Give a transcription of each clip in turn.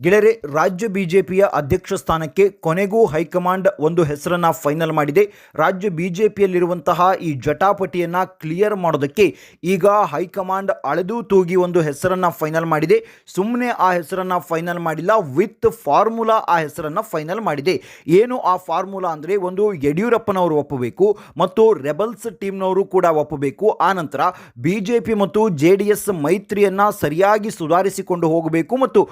ಗೆಳೆಯರೆ, ರಾಜ್ಯ ಬಿಜೆಪಿಯ ಅಧ್ಯಕ್ಷ ಸ್ಥಾನಕ್ಕೆ ಕೊನೆಗೂ ಹೈಕಮಾಂಡ್ ಒಂದು ಹೆಸರನ್ನ ಫೈನಲ್ ಮಾಡಿದೆ. ರಾಜ್ಯ ಬಿಜೆಪಿಯಲ್ಲಿರುವಂತಹ ಈ ಜಟಾಪಟಿಯನ್ನ ಕ್ಲಿಯರ್ ಮಾಡೋದಕ್ಕೆ ಈಗ ಹೈಕಮಾಂಡ್ ಅಳೆದು ತೂಗಿ ಒಂದು ಹೆಸರನ್ನ ಫೈನಲ್ ಮಾಡಿದೆ. ಸುಮ್ಮನೆ ಆ ಹೆಸರನ್ನ ಫೈನಲ್ ಮಾಡಿಲ್ಲ, ವಿತ್ ಫಾರ್ಮುಲಾ ಆ ಹೆಸರನ್ನ ಫೈನಲ್ ಮಾಡಿದೆ. ಏನು ಆ ಫಾರ್ಮುಲಾ ಅಂದರೆ ಒಂದು ಯಡಿಯೂರಪ್ಪನವರು ಒಪ್ಪಬೇಕು ಮತ್ತು ರೆಬಲ್ಸ್ ಟೀಮ್ನವರು ಕೂಡ ಒಪ್ಪಬೇಕು. ಆ ನಂತರ ಬಿಜೆಪಿ ಮತ್ತು ಜೆ ಡಿ ಮೈತ್ರಿಯನ್ನ ಸರಿಯಾಗಿ ಸುಧಾರಿಸಿಕೊಂಡು ಹೋಗಬೇಕು ಮತ್ತು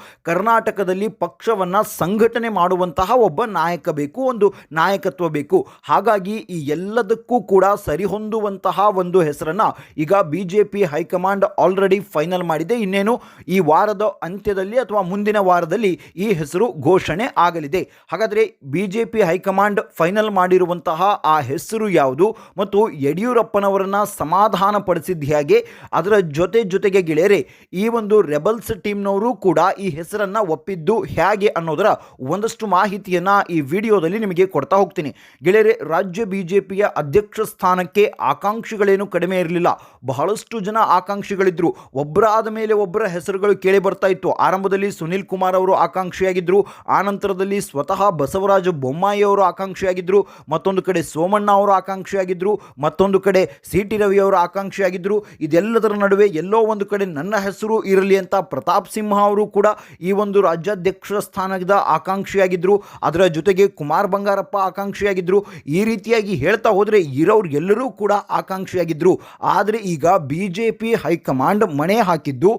ಕರ್ನಾಟಕದಲ್ಲಿ ಪಕ್ಷವನ್ನು ಸಂಘಟನೆ ಮಾಡುವಂತಹ ಒಬ್ಬ ನಾಯಕ ಬೇಕು, ಒಂದು ನಾಯಕತ್ವ ಬೇಕು. ಹಾಗಾಗಿ ಈ ಎಲ್ಲದಕ್ಕೂ ಕೂಡ ಸರಿಹೊಂದುವಂತಹ ಒಂದು ಹೆಸರನ್ನು ಈಗ B J P high command already final ಮಾಡಿದೆ. ಇನ್ನೇನು ಈ ವಾರದ ಅಂತ್ಯದಲ್ಲಿ ಅಥವಾ ಮುಂದಿನ ವಾರದಲ್ಲಿ ಈ ಹೆಸರು ಘೋಷಣೆ ಆಗಲಿದೆ. ಹಾಗಾದರೆ B J P high command final ಮಾಡಿರುವಂತಹ ಆ ಹೆಸರು ಯಾವುದು ಮತ್ತು ಯಡಿಯೂರಪ್ಪನವರನ್ನು ಸಮಾಧಾನ ಪಡಿಸಿದ ಹೇಗೆ? ಅದರ ಜೊತೆ ಜೊತೆಗೆ ಗೆಳೆಯರೆ, ಈ ಒಂದು ರೆಬಲ್ಸ್ ಟೀಮ್ನವರು ಕೂಡ ಈ ಹೆಸರನ್ನ ಒಪ್ಪಿದ್ದು ಹೇಗೆ ಅನ್ನೋದರ ಒಂದಷ್ಟು ಮಾಹಿತಿಯನ್ನು ಈ ವಿಡಿಯೋದಲ್ಲಿ ನಿಮಗೆ ಕೊಡ್ತಾ ಹೋಗ್ತೀನಿ. ಗೆಳೆಯರೆ, ರಾಜ್ಯ ಬಿ ಜೆ ಪಿಯ ಅಧ್ಯಕ್ಷ ಸ್ಥಾನಕ್ಕೆ ಆಕಾಂಕ್ಷಿಗಳೇನು ಕಡಿಮೆ ಇರಲಿಲ್ಲ. ಬಹಳಷ್ಟು ಜನ ಆಕಾಂಕ್ಷಿಗಳಿದ್ದರು ಒಬ್ಬರಾದ ಮೇಲೆ ಒಬ್ಬರ ಹೆಸರುಗಳು ಕೇಳಿ ಬರ್ತಾ ಇತ್ತು. ಆರಂಭದಲ್ಲಿ ಸುನಿಲ್ ಕುಮಾರ್ ಅವರು ಆಕಾಂಕ್ಷಿಯಾಗಿದ್ದರು ಆನಂತರದಲ್ಲಿ ಸ್ವತಃ ಬಸವರಾಜ ಬೊಮ್ಮಾಯಿ ಅವರು ಆಕಾಂಕ್ಷಿಯಾಗಿದ್ದರು ಮತ್ತೊಂದು ಕಡೆ ಸೋಮಣ್ಣ ಅವರು ಆಕಾಂಕ್ಷಿಯಾಗಿದ್ದರು ಮತ್ತೊಂದು ಕಡೆ ಸಿ ಟಿ ರವಿ ಅವರು ಆಕಾಂಕ್ಷಿಯಾಗಿದ್ದರು ಇದೆಲ್ಲದರ ನಡುವೆ ಎಲ್ಲೋ ಒಂದು ಕಡೆ ನನ್ನ ಹೆಸರು ಇರಲಿ ಅಂತ ಪ್ರತಾಪ್ ಸಿಂಹ ಅವರು ಕೂಡ ಈ ಒಂದು ರಾಜ್ಯಾಧ್ಯಕ್ಷ ಸ್ಥಾನದ ಆಕಾಂಕ್ಷಿಯಾಗಿದ್ದರು ಅದರ ಜೊತೆಗೆ ಕುಮಾರ್ ಬಂಗಾರಪ್ಪ ಆಕಾಂಕ್ಷಿಯಾಗಿದ್ದರು ಈ ರೀತಿಯಾಗಿ ಹೇಳ್ತಾ ಹೋದರೆ ಇರೋರು ಎಲ್ಲರೂ ಕೂಡ ಆಕಾಂಕ್ಷಿಯಾಗಿದ್ದರು ಆದರೆ ಈಗ ಬಿ ಜೆ ಪಿ ಹೈಕಮಾಂಡ್ ಮಣೆ ಹಾಕಿದ್ದು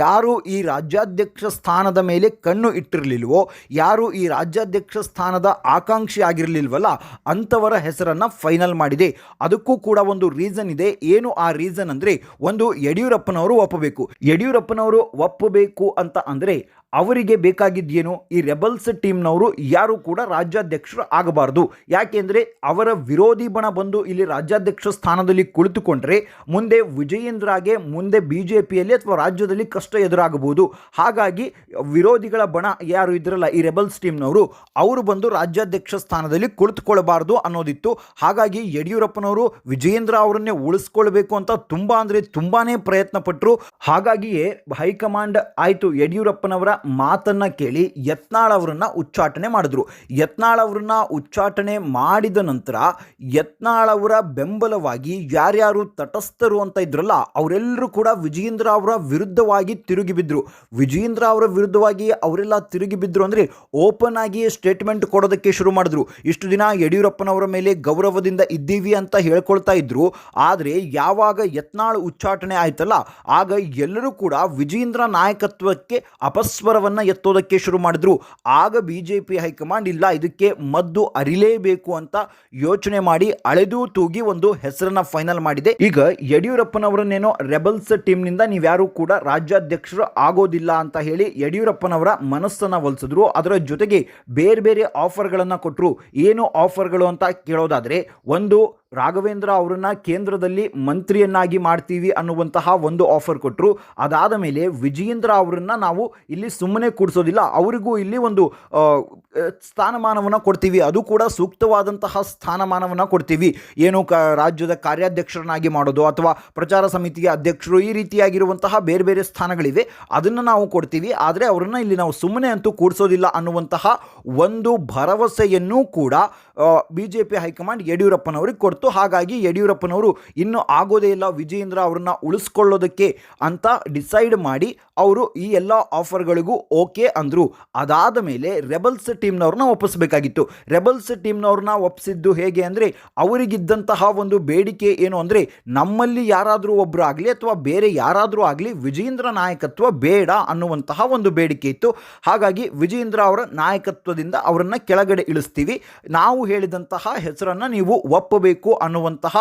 ಯಾರು ಈ ರಾಜ್ಯಾಧ್ಯಕ್ಷ ಸ್ಥಾನದ ಮೇಲೆ ಕಣ್ಣು ಇಟ್ಟಿರಲಿಲ್ವೋ, ಯಾರು ಈ ರಾಜ್ಯಾಧ್ಯಕ್ಷ ಸ್ಥಾನದ ಆಕಾಂಕ್ಷಿ ಆಗಿರಲಿಲ್ವಲ್ಲ ಅಂಥವರ ಹೆಸರನ್ನು ಫೈನಲ್ ಮಾಡಿದೆ. ಅದಕ್ಕೂ ಕೂಡ ಒಂದು ರೀಸನ್ ಇದೆ. ಏನು ಆ ರೀಸನ್ ಅಂದರೆ ಒಂದು ಯಡಿಯೂರಪ್ಪನವರು ಒಪ್ಪಬೇಕು. ಯಡಿಯೂರಪ್ಪನವರು ಒಪ್ಪಬೇಕು ಅಂತ ಅಂದರೆ ಅವರಿಗೆ ಬೇಕಾಗಿದ್ದೇನು ಈ ರೆಬಲ್ಸ್ ಟೀಮ್ನವರು ಯಾರು ಕೂಡ ರಾಜ್ಯಾಧ್ಯಕ್ಷರು ಆಗಬಾರ್ದು. ಯಾಕೆಂದರೆ ಅವರ ವಿರೋಧಿ ಬಣ ಬಂದು ಇಲ್ಲಿ ರಾಜ್ಯಾಧ್ಯಕ್ಷ ಸ್ಥಾನದಲ್ಲಿ ಕುಳಿತುಕೊಂಡ್ರೆ ಮುಂದೆ ವಿಜಯೇಂದ್ರಾಗೆ, ಮುಂದೆ ಬಿ ಜೆ ಪಿಯಲ್ಲಿ ಅಥವಾ ರಾಜ್ಯದಲ್ಲಿ ಕಷ್ಟ ಎದುರಾಗಬಹುದು. ಹಾಗಾಗಿ ವಿರೋಧಿಗಳ ಬಣ ಯಾರು ಇದ್ರಲ್ಲ ಈ ರೆಬಲ್ಸ್ ಟೀಮ್ನವರು, ಅವರು ಬಂದು ರಾಜ್ಯಾಧ್ಯಕ್ಷ ಸ್ಥಾನದಲ್ಲಿ ಕುಳಿತುಕೊಳ್ಬಾರ್ದು ಅನ್ನೋದಿತ್ತು. ಹಾಗಾಗಿ ಯಡಿಯೂರಪ್ಪನವರು ವಿಜಯೇಂದ್ರ ಅವರನ್ನೇ ಉಳಿಸ್ಕೊಳ್ಬೇಕು ಅಂತ ತುಂಬ ಅಂದರೆ ತುಂಬಾ ಪ್ರಯತ್ನ ಪಟ್ಟರು ಹಾಗಾಗಿಯೇ ಹೈಕಮಾಂಡ್ ಆಯಿತು. ಯಡಿಯೂರಪ್ಪನವರ ಮಾತನ್ನ ಕೇಳಿ ಯತ್ನಾಳ್ ಅವರನ್ನು ಉಚ್ಚಾಟನೆ ಮಾಡಿದ್ರು. ಯತ್ನಾಳ್ ಅವರನ್ನ ಉಚ್ಚಾಟನೆ ಮಾಡಿದ ನಂತರ ಯತ್ನಾಳ್ ಅವರ ಬೆಂಬಲವಾಗಿ ಯಾರ್ಯಾರು ತಟಸ್ಥರು ಅಂತ ಇದ್ರಲ್ಲ ಅವರೆಲ್ಲರೂ ಕೂಡ ವಿಜಯೇಂದ್ರ ಅವರ ವಿರುದ್ಧವಾಗಿ ತಿರುಗಿ ಬಿದ್ದರು ವಿಜಯೇಂದ್ರ ಅವರ ವಿರುದ್ಧವಾಗಿ ಅವರೆಲ್ಲ ತಿರುಗಿ ಬಿದ್ದರು ಅಂದರೆ ಓಪನ್ ಆಗಿ ಸ್ಟೇಟ್ಮೆಂಟ್ ಕೊಡೋದಕ್ಕೆ ಶುರು ಮಾಡಿದ್ರು. ಇಷ್ಟು ದಿನ ಯಡಿಯೂರಪ್ಪನವರ ಮೇಲೆ ಗೌರವದಿಂದ ಇದ್ದೀವಿ ಅಂತ ಹೇಳ್ಕೊಳ್ತಾ ಇದ್ರು. ಆದರೆ ಯಾವಾಗ ಯತ್ನಾಳ್ ಉಚ್ಚಾಟನೆ ಆಯ್ತಲ್ಲ, ಆಗ ಎಲ್ಲರೂ ಕೂಡ ವಿಜಯೇಂದ್ರ ನಾಯಕತ್ವಕ್ಕೆ ಅಪಸ್ವರವನ್ನು ಎತ್ತೋದಕ್ಕೆ ಶುರು ಮಾಡಿದ್ರು. ಆಗ ಬಿ ಜೆ ಪಿ ಹೈಕಮಾಂಡ್, ಇಲ್ಲ, ಇದಕ್ಕೆ ಮದ್ದು ಅರಿಲೇಬೇಕು ಅಂತ ಯೋಚನೆ ಮಾಡಿ ಅಳೆದು ತೂಗಿ ಒಂದು ಹೆಸರನ್ನ ಫೈನಲ್ ಮಾಡಿದೆ. ಈಗ ಯಡಿಯೂರಪ್ಪನವರನ್ನೇನೋ ರೆಬಲ್ಸ್ ಟೀಮ್ನಿಂದ ನೀವ್ಯಾರು ಕೂಡ ರಾಜ್ಯಾಧ್ಯಕ್ಷರು ಆಗೋದಿಲ್ಲ ಅಂತ ಹೇಳಿ ಯಡಿಯೂರಪ್ಪನವರ ಮನಸ್ಸನ್ನ ಒಲಿಸಿದ್ರು ಅದರ ಜೊತೆಗೆ ಬೇರೆ ಬೇರೆ ಆಫರ್ಗಳನ್ನು ಕೊಟ್ಟರು ಏನು ಆಫರ್ಗಳು ಅಂತ ಕೇಳೋದಾದರೆ, ಒಂದು ರಾಘವೇಂದ್ರ ಅವರನ್ನ ಕೇಂದ್ರದಲ್ಲಿ ಮಂತ್ರಿಯನ್ನಾಗಿ ಮಾಡ್ತೀವಿ ಅನ್ನುವಂತಹ ಒಂದು ಆಫರ್ ಕೊಟ್ಟರು ಅದಾದ ಮೇಲೆ ವಿಜಯೇಂದ್ರ ಅವರನ್ನ ನಾವು ಇಲ್ಲಿ ಸುಮ್ಮನೆ ಕೂಡಿಸೋದಿಲ್ಲ. ಅವರಿಗೂ ಇಲ್ಲಿ ಒಂದು ಸ್ಥಾನಮಾನವನ್ನು ಕೊಡ್ತೀವಿ. ಅದು ಕೂಡ ಸೂಕ್ತವಾದಂತಹ ಸ್ಥಾನಮಾನವನ್ನು ಕೊಡ್ತೀವಿ. ಏನು ಕ, ರಾಜ್ಯದ ಕಾರ್ಯಾಧ್ಯಕ್ಷರನ್ನಾಗಿ ಮಾಡೋದು ಅಥವಾ ಪ್ರಚಾರ ಸಮಿತಿಯ ಅಧ್ಯಕ್ಷರು ಈ ರೀತಿಯಾಗಿರುವಂತಹ ಬೇರೆ ಬೇರೆ ಸ್ಥಾನಗಳಿವೆ. ಅದನ್ನು ನಾವು ಕೊಡ್ತೀವಿ. ಆದರೆ ಅವರನ್ನು ಇಲ್ಲಿ ನಾವು ಸುಮ್ಮನೆ ಅಂತೂ ಕೂಡಿಸೋದಿಲ್ಲ ಅನ್ನುವಂತಹ ಒಂದು ಭರವಸೆಯನ್ನು ಕೂಡ B J P high command ಯಡಿಯೂರಪ್ಪನವರಿಗೆ ಕೊಡ್ತು. ಹಾಗಾಗಿ ಯಡಿಯೂರಪ್ಪನವರು ಇನ್ನೂ ಆಗೋದೇ ಇಲ್ಲ, ವಿಜಯೇಂದ್ರ ಅವರನ್ನ ಉಳಿಸ್ಕೊಳ್ಳೋದಕ್ಕೆ ಅಂತ ಡಿಸೈಡ್ ಮಾಡಿ ಅವರು ಈ ಎಲ್ಲ ಆಫರ್ಗಳಿಗೂ ಓಕೆ ಅಂದರು. ಅದಾದ ಮೇಲೆ ರೆಬಲ್ಸ್ ಟೀಮ್ನವ್ರನ್ನ ಒಪ್ಪಿಸಬೇಕಾಗಿತ್ತು. ರೆಬಲ್ಸ್ ಟೀಮ್ನವ್ರನ್ನ ಒಪ್ಪಿಸಿದ್ದು ಹೇಗೆ ಅಂದರೆ, ಅವರಿಗಿದ್ದಂತಹ ಒಂದು ಬೇಡಿಕೆ ಏನು ಅಂದರೆ, ನಮ್ಮಲ್ಲಿ ಯಾರಾದರೂ ಒಬ್ಬರು ಆಗಲಿ ಅಥವಾ ಬೇರೆ ಯಾರಾದರೂ ಆಗಲಿ ವಿಜಯೇಂದ್ರ ನಾಯಕತ್ವ ಬೇಡ ಅನ್ನುವಂತಹ ಒಂದು ಬೇಡಿಕೆ ಇತ್ತು. ಹಾಗಾಗಿ ವಿಜಯೇಂದ್ರ ಅವರ ನಾಯಕತ್ವದಿಂದ ಅವರನ್ನು ಕೆಳಗಡೆ ಇಳಿಸ್ತೀವಿ. ನಾವು ಹೇಳಿದಂತಹ ಹೆಸರನ್ನು ನೀವು ಒಪ್ಪಬೇಕು ಅನ್ನುವಂತಹ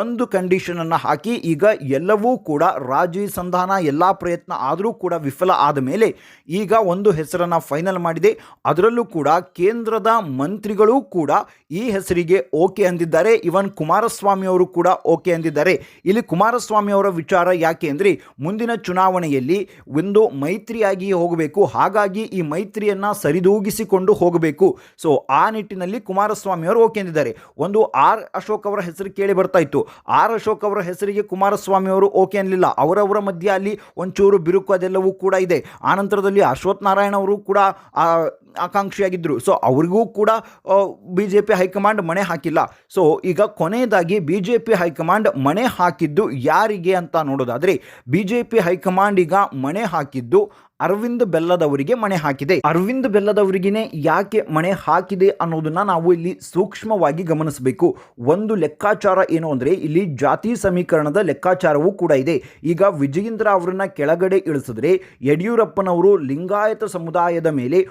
ಒಂದು ಕಂಡೀಷನನ್ನು ಹಾಕಿ ಈಗ ಎಲ್ಲವೂ ಕೂಡ ರಾಜಿ ಸಂಧಾನ, ಎಲ್ಲ ಪ್ರಯತ್ನ ಆದರೂ ಕೂಡ ವಿಫಲ ಆದ ಮೇಲೆ ಈಗ ಒಂದು ಹೆಸರನ್ನು ಫೈನಲ್ ಮಾಡಿದೆ. ಅದರಲ್ಲೂ ಕೂಡ ಕೇಂದ್ರದ ಮಂತ್ರಿಗಳು ಕೂಡ ಈ ಹೆಸರಿಗೆ ಓಕೆ ಅಂದಿದ್ದಾರೆ. ಇವನ್ ಕುಮಾರಸ್ವಾಮಿ ಅವರು ಕೂಡ ಓಕೆ ಅಂದಿದ್ದಾರೆ. ಇಲ್ಲಿ ಕುಮಾರಸ್ವಾಮಿ ಅವರ ವಿಚಾರ ಯಾಕೆ ಅಂದರೆ ಮುಂದಿನ ಚುನಾವಣೆಯಲ್ಲಿ ಒಂದು ಮೈತ್ರಿಯಾಗಿ ಹೋಗಬೇಕು. ಹಾಗಾಗಿ ಈ ಮೈತ್ರಿಯನ್ನು ಸರಿದೂಗಿಸಿಕೊಂಡು ಹೋಗಬೇಕು. ಸೊ ಆ ನಿಟ್ಟಿನಲ್ಲಿ ಕುಮಾರಸ್ವಾಮಿ ಅವರು ಓಕೆ ಎಂದಿದ್ದಾರೆ. ಒಂದು ಆರ್ ಅಶೋಕ್ ಅವರ ಹೆಸರು ಕೇಳಿ ಬರ್ತಾ ಇತ್ತು. ಆರ್ ಅಶೋಕ್ ಅವರ ಹೆಸರಿಗೆ ಕುಮಾರಸ್ವಾಮಿ ಅವರು ಓಕೆ ಅನ್ನಲಿಲ್ಲ ಅವರವರ ಮಧ್ಯೆ ಅಲ್ಲಿ ಒಂಚೂರು ಬಿರುಕು ಅದೆಲ್ಲವೂ ಕೂಡ ಇದೆ. ಆನಂತರದಲ್ಲಿ ಅಶ್ವಥ್ ನಾರಾಯಣ ಅವರು ಕೂಡ ಆಕಾಂಕ್ಷಿಯಾಗಿದ್ದರು ಸೊ ಅವ್ರಿಗೂ ಕೂಡ ಬಿ ಜೆ ಪಿ ಹೈಕಮಾಂಡ್ ಮಣೆ ಹಾಕಿಲ್ಲ. ಸೊ ಈಗ ಕೊನೆಯದಾಗಿ ಬಿ ಜೆ ಪಿ ಹೈಕಮಾಂಡ್ ಮಣೆ ಹಾಕಿದ್ದು ಯಾರಿಗೆ ಅಂತ ನೋಡೋದಾದರೆ ಬಿ ಜೆ ಪಿ ಹೈಕಮಾಂಡ್ ಈಗ ಮಣೆ ಹಾಕಿದ್ದು ಅರವಿಂದ್ ಬೆಲ್ಲದವರಿಗೆ ಮಣೆ ಹಾಕಿದೆ. ಅರವಿಂದ್ ಬೆಲ್ಲದವರಿಗೇನೆ ಯಾಕೆ ಮಣೆ ಹಾಕಿದೆ ಅನ್ನೋದನ್ನ ನಾವು ಇಲ್ಲಿ ಸೂಕ್ಷ್ಮವಾಗಿ ಗಮನಿಸಬೇಕು. ಒಂದು ಲೆಕ್ಕಾಚಾರ ಏನು ಅಂದರೆ, ಇಲ್ಲಿ ಜಾತಿ ಸಮೀಕರಣದ ಲೆಕ್ಕಾಚಾರವೂ ಕೂಡ ಇದೆ. ಈಗ ವಿಜಯೇಂದ್ರ ಅವರನ್ನ ಕೆಳಗಡೆ ಇಳಿಸಿದ್ರೆ, ಯಡಿಯೂರಪ್ಪನವರು ಲಿಂಗಾಯತ ಸಮುದಾಯದ ಮೇಲೆ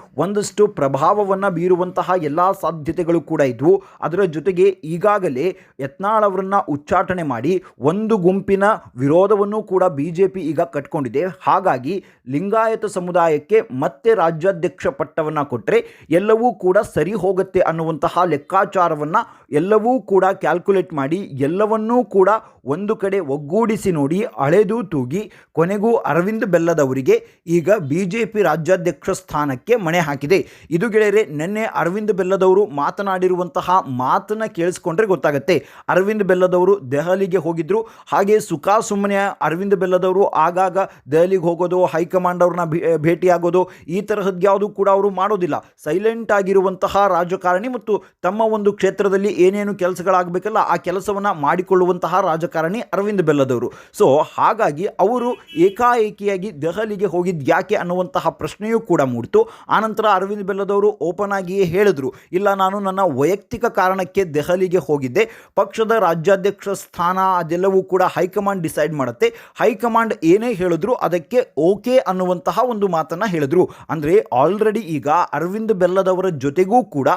ಒಂದಷ್ಟು ಪ್ರಭಾವವನ್ನು ಬೀರುವಂತಹ ಎಲ್ಲ ಸಾಧ್ಯತೆಗಳು ಕೂಡ ಇದ್ವು. ಅದರ ಜೊತೆಗೆ ಈಗಾಗಲೇ ಯತ್ನಾಳ್ ಅವರನ್ನು ಉಚ್ಚಾಟನೆ ಮಾಡಿ ಒಂದು ಗುಂಪಿನ ವಿರೋಧವನ್ನು ಕೂಡ ಬಿಜೆಪಿ ಈಗ ಕಟ್ಕೊಂಡಿದೆ. ಹಾಗಾಗಿ ಲಿಂಗಾಯತ ಸಮುದಾಯಕ್ಕೆ ಮತ್ತೆ ರಾಜ್ಯಾಧ್ಯಕ್ಷ ಪಟ್ಟವನ್ನು ಕೊಟ್ಟರೆ ಎಲ್ಲವೂ ಕೂಡ ಸರಿ ಹೋಗುತ್ತೆ ಅನ್ನುವಂತಹ ಲೆಕ್ಕಾಚಾರವನ್ನು ಎಲ್ಲವೂ ಕೂಡ ಕ್ಯಾಲ್ಕುಲೇಟ್ ಮಾಡಿ ಎಲ್ಲವನ್ನೂ ಕೂಡ ಒಂದು ಕಡೆ ಒಗ್ಗೂಡಿಸಿ ನೋಡಿ ಅಳೆದು ತೂಗಿ ಕೊನೆಗೂ ಅರವಿಂದ್ ಬೆಲ್ಲದವರಿಗೆ ಈಗ ಬಿ ಜೆ ಪಿ ರಾಜ್ಯಾಧ್ಯಕ್ಷ ಸ್ಥಾನಕ್ಕೆ ಮಣೆ ಹಾಕಿದೆ. ಇದು ಗೆಳೆಯರೆ, ನಿನ್ನೆ ಅರವಿಂದ್ ಬೆಲ್ಲದವರು ಮಾತನಾಡಿರುವಂತಹ ಮಾತನ್ನ ಕೇಳಿಸ್ಕೊಂಡ್ರೆ ಗೊತ್ತಾಗುತ್ತೆ. ಅರವಿಂದ್ ಬೆಲ್ಲದವರು ದೆಹಲಿಗೆ ಹೋಗಿದ್ರು. ಹಾಗೆ ಸುಖಾ ಸುಮ್ಮನೆ ಅರವಿಂದ್ ಬೆಲ್ಲದವರು ಆಗಾಗ ದೆಹಲಿಗೆ ಹೋಗೋದು, ಹೈಕಮಾಂಡ್ ಅವ್ರನ್ನ ಭೇಟಿಯಾಗೋದು, ಈ ತರಹದ್ದು ಯಾವುದು ಕೂಡ ಅವರು ಮಾಡೋದಿಲ್ಲ. ಸೈಲೆಂಟ್ ಆಗಿರುವಂತಹ ರಾಜಕಾರಣಿ ಮತ್ತು ತಮ್ಮ ಒಂದು ಕ್ಷೇತ್ರದಲ್ಲಿ ಏನೇನು ಕೆಲಸಗಳಾಗಬೇಕಲ್ಲ, ಆ ಕೆಲಸವನ್ನು ಮಾಡಿಕೊಳ್ಳುವಂತಹ ರಾಜಕಾರಣಿ ಅರವಿಂದ್ ಬೆಲ್ಲದವರು. ಸೊ ಹಾಗಾಗಿ ಅವರು ಏಕಾಏಕಿಯಾಗಿ ದೆಹಲಿಗೆ ಹೋಗಿದ್ ಯಾಕೆ ಅನ್ನುವಂತಹ ಪ್ರಶ್ನೆಯೂ ಕೂಡ ಮೂಡಿತು. ಆನಂತರ ಅರವಿಂದ್ ಬೆಲ್ಲದವರು ಓಪನ್ ಆಗಿಯೇ ಹೇಳಿದ್ರು, ಇಲ್ಲ, ನಾನು ನನ್ನ ವೈಯಕ್ತಿಕ ಕಾರಣಕ್ಕೆ ದೆಹಲಿಗೆ ಹೋಗಿದ್ದೆ, ಪಕ್ಷದ ರಾಜ್ಯಾಧ್ಯಕ್ಷ ಸ್ಥಾನ ಅದೆಲ್ಲವೂ ಕೂಡ ಹೈಕಮಾಂಡ್ ಡಿಸೈಡ್ ಮಾಡುತ್ತೆ, ಹೈಕಮಾಂಡ್ ಏನೇ ಹೇಳಿದ್ರು ಅದಕ್ಕೆ ಓಕೆ ಅನ್ನುವಂತಹ ಒಂದು ಮಾತನ್ನ ಹೇಳಿದ್ರು. ಅಂದ್ರೆ ಆಲ್ರೆಡಿ ಈಗ ಅರವಿಂದ್ ಬೆಲ್ಲದವರ ಜೊತೆಗೂ ಕೂಡ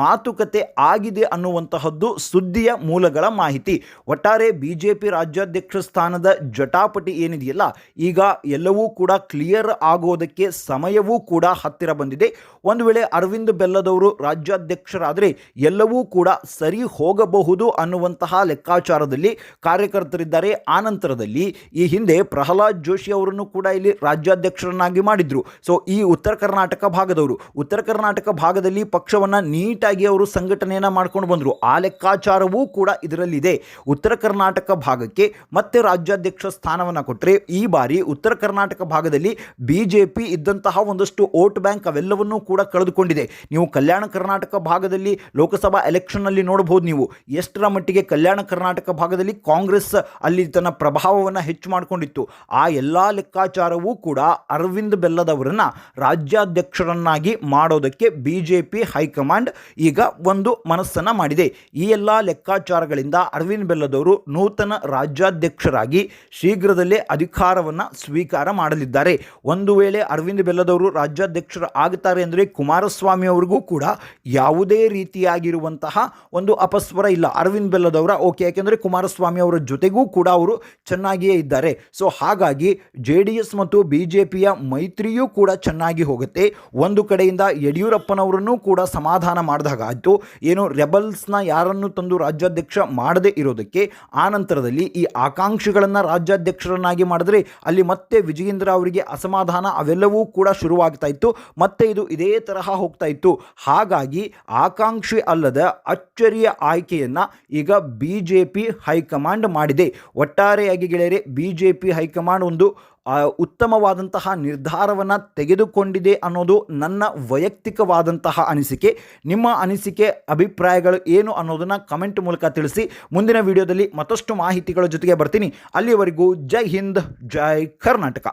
ಮಾತುಕತೆ ಆಗಿದೆ ಅನ್ನುವಂತಹದ್ದು ಸುದ್ದಿಯ ಮೂಲಗಳ ಮಾಹಿತಿ. ಒಟ್ಟಾರೆ ಬಿಜೆಪಿ ರಾಜ್ಯಾಧ್ಯಕ್ಷ ಸ್ಥಾನದ ಜಟಾಪಟಿ ಏನಿದೆಯಲ್ಲ, ಈಗ ಎಲ್ಲವೂ ಕೂಡ ಕ್ಲಿಯರ್ ಆಗೋದಕ್ಕೆ ಸಮಯವೂ ಕೂಡ ಹತ್ತಿರ ಬಂದಿದೆ. ಒಂದು ವೇಳೆ ಅರವಿಂದ್ ಬೆಲ್ಲದವರು ರಾಜ್ಯಾಧ್ಯಕ್ಷರಾದರೆ ಎಲ್ಲವೂ ಕೂಡ ಸರಿ ಹೋಗಬಹುದು ಅನ್ನುವಂತಹ ಲೆಕ್ಕಾಚಾರದಲ್ಲಿ ಕಾರ್ಯಕರ್ತರಿದ್ದಾರೆ. ಆನಂತರದಲ್ಲಿ ಈ ಹಿಂದೆ ಪ್ರಹ್ಲಾದ್ ಜೋಶಿ ಅವರನ್ನು ಕೂಡ ಇಲ್ಲಿ ರಾಜ್ಯಾಧ್ಯಕ್ಷರನ್ನಾಗಿ ಮಾಡಿದ್ರು. ಸೊ ಈ ಉತ್ತರ ಕರ್ನಾಟಕ ಭಾಗದವರು, ಉತ್ತರ ಕರ್ನಾಟಕ ಭಾಗದಲ್ಲಿ ಪಕ್ಷವನ್ನು ನೀಟಾಗಿ ಅವರು ಸಂಘಟನೆಯನ್ನು ಮಾಡ್ಕೊಂಡು ಬಂದರು. ಆ ಲೆಕ್ಕಾಚಾರವೂ ಕೂಡ ಇದರಲ್ಲಿದೆ. ಉತ್ತರ ಕರ್ನಾಟಕ ಭಾಗಕ್ಕೆ ಮತ್ತೆ ರಾಜ್ಯಾಧ್ಯಕ್ಷ ಸ್ಥಾನವನ್ನು ಕೊಟ್ಟರೆ ಈ ಬಾರಿ ಉತ್ತರ ಕರ್ನಾಟಕ ಭಾಗದಲ್ಲಿ ಬಿ ಜೆ ಪಿ ಇದ್ದಂತಹ ಒಂದಷ್ಟು ವೋಟ್ ಬ್ಯಾಂಕ್ ಅವೆಲ್ಲವನ್ನೂ ಕೂಡ ಕಳೆದುಕೊಂಡಿದೆ. ನೀವು ಕಲ್ಯಾಣ ಕರ್ನಾಟಕ ಭಾಗದಲ್ಲಿ ಲೋಕಸಭಾ ಎಲೆಕ್ಷನ್ನಲ್ಲಿ ನೋಡಬಹುದು ನೀವು. ಎಷ್ಟರ ಮಟ್ಟಿಗೆ ಕಲ್ಯಾಣ ಕರ್ನಾಟಕ ಭಾಗದಲ್ಲಿ ಕಾಂಗ್ರೆಸ್ ಅಲ್ಲಿ ತನ್ನ ಪ್ರಭಾವವನ್ನು ಹೆಚ್ಚು ಮಾಡಿಕೊಂಡಿತ್ತು. ಆ ಎಲ್ಲ ಲೆಕ್ಕಾಚಾರವೂ ಕೂಡ ಅರವಿಂದ್ ಬೆಲ್ಲದವರನ್ನ ರಾಜ್ಯಾಧ್ಯಕ್ಷರನ್ನಾಗಿ ಮಾಡೋದಕ್ಕೆ ಬಿ ಜೆ ಪಿ ಹೈಕಮಾಂಡ್ ಈಗ ಒಂದು ಮನಸ್ಸನ್ನು ಮಾಡಿದೆ. ಈ ಎಲ್ಲ ಲೆಕ್ಕಾಚಾರಗಳಿಂದ ಅರವಿಂದ್ ಬೆಲ್ಲದವರು ನೂತನ ರಾಜ್ಯಾಧ್ಯಕ್ಷರಾಗಿ ಶೀಘ್ರದಲ್ಲೇ ಅಧಿಕಾರವನ್ನು ಸ್ವೀಕಾರ ಮಾಡಲಿದ್ದಾರೆ. ಒಂದು ವೇಳೆ ಅರವಿಂದ್ ಬೆಲ್ಲದವರು ರಾಜ್ಯಾಧ್ಯಕ್ಷರು ಆಗುತ್ತಾರೆ ಅಂದರೆ ಕುಮಾರಸ್ವಾಮಿ ಅವರಿಗೂ ಕೂಡ ಯಾವುದೇ ರೀತಿಯಾಗಿರುವಂತಹ ಒಂದು ಅಪಸ್ವರ ಇಲ್ಲ. ಅರವಿಂದ್ ಬೆಲ್ಲದವರ ಓಕೆ. ಯಾಕೆಂದರೆ ಕುಮಾರಸ್ವಾಮಿ ಅವರ ಜೊತೆಗೂ ಕೂಡ ಅವರು ಚೆನ್ನಾಗಿಯೇ ಇದ್ದಾರೆ. ಸೊ ಹಾಗಾಗಿ ಜೆ ಡಿ ಎಸ್ ಮತ್ತು ಬಿ ಜೆ ಪಿಯ ಮೈತ್ರಿಯೂ ಕೂಡ ಚೆನ್ನಾಗಿ ಹೋಗುತ್ತೆ. ಒಂದು ಕಡೆಯಿಂದ ಯಡಿಯೂರಪ್ಪನವರನ್ನು ಕೂಡ ಸಮಾಧಾನ ಮಾಡಿದಾಗ ಆಯಿತು. ಏನು ರೆಬಲ್ಸ್ನ ಯಾರನ್ನು ತಂದು ರಾಜ್ಯಾಧ್ಯಕ್ಷ ಮಾಡದೇ ಇರೋದಕ್ಕೆ ಆ ನಂತರದಲ್ಲಿ ಈ ಆಕಾಂಕ್ಷಿಗಳನ್ನು ರಾಜ್ಯಾಧ್ಯಕ್ಷರನ್ನಾಗಿ ಮಾಡಿದ್ರೆ ಅಲ್ಲಿ ಮತ್ತೆ ವಿಜಯೇಂದ್ರ ಅವರಿಗೆ ಅಸಮಾಧಾನ ಅವೆಲ್ಲವೂ ಕೂಡ ಶುರುವಾಗ್ತಾ ಇತ್ತು. ಮತ್ತೆ ಇದು ಇದೇ ತರಹ ಹೋಗ್ತಾ ಇತ್ತು. ಹಾಗಾಗಿ ಆಕಾಂಕ್ಷಿ ಅಲ್ಲದ ಅಚ್ಚರಿಯ ಆಯ್ಕೆಯನ್ನು ಈಗ ಬಿ ಜೆ ಪಿ ಹೈಕಮಾಂಡ್ ಮಾಡಿದೆ. ಒಟ್ಟಾರೆಯಾಗಿ ಗೆಳೆಯರೆ ಬಿ ಜೆ ಪಿ ಹೈಕಮಾಂಡ್ ಒಂದು ಉತ್ತಮವಾದಂತಹ ನಿರ್ಧಾರವನ್ನು ತೆಗೆದುಕೊಂಡಿದೆ ಅನ್ನೋದು ನನ್ನ ವೈಯಕ್ತಿಕವಾದಂತಹ ಅನಿಸಿಕೆ. ನಿಮ್ಮ ಅನಿಸಿಕೆ, ಅಭಿಪ್ರಾಯಗಳು ಏನು ಅನ್ನೋದನ್ನು ಕಮೆಂಟ್ ಮೂಲಕ ತಿಳಿಸಿ. ಮುಂದಿನ ವಿಡಿಯೋದಲ್ಲಿ ಮತ್ತಷ್ಟು ಮಾಹಿತಿಗಳ ಜೊತೆಗೆ ಬರ್ತೀನಿ. ಅಲ್ಲಿವರೆಗೂ ಜೈ ಹಿಂದ್, ಜೈ ಕರ್ನಾಟಕ.